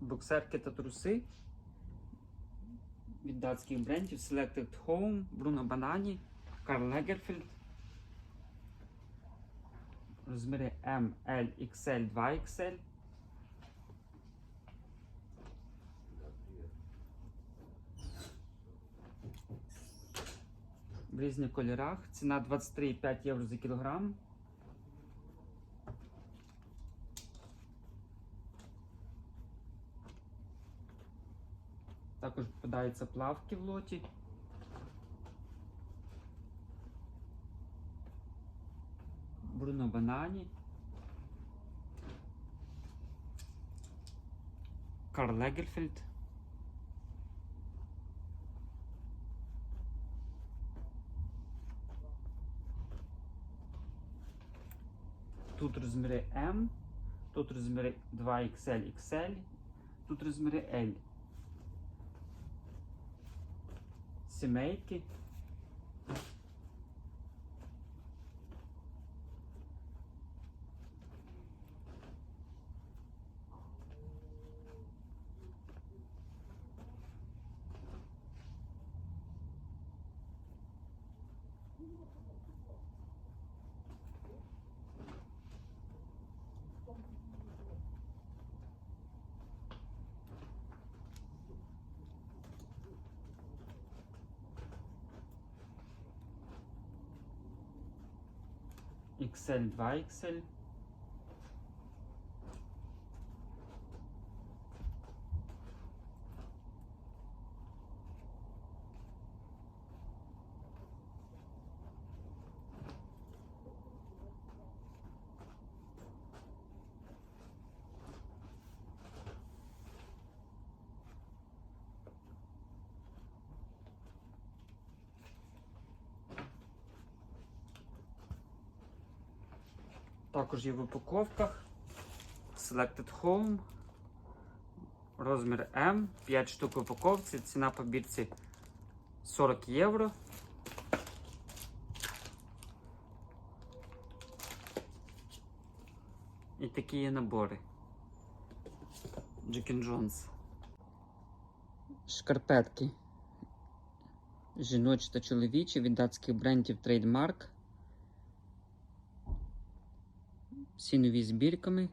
боксерки та труси від датських брендів Selected Home, Bruno Banani, Karl Lagerfeld. Розміри M, L, XL, 2XL. В різних кольорах. Ціна 23,5 євро за кілограм. Також попадаються плавки в лоті. Бруно Банані. Карл Лагерфельд. Тут розміри М, тут розміри 2XL, XL, тут розміри L. Сімейки. XL, 2XL. Також є в упаковках. Selected Home. Розмір М. 5 штук в упаковці. Ціна по бірці 40 євро. І такі є набори. Джекін Джонс. Шкарпетки. Жіночі та чоловічі від датських брендів Trademark. Всі нові збірками.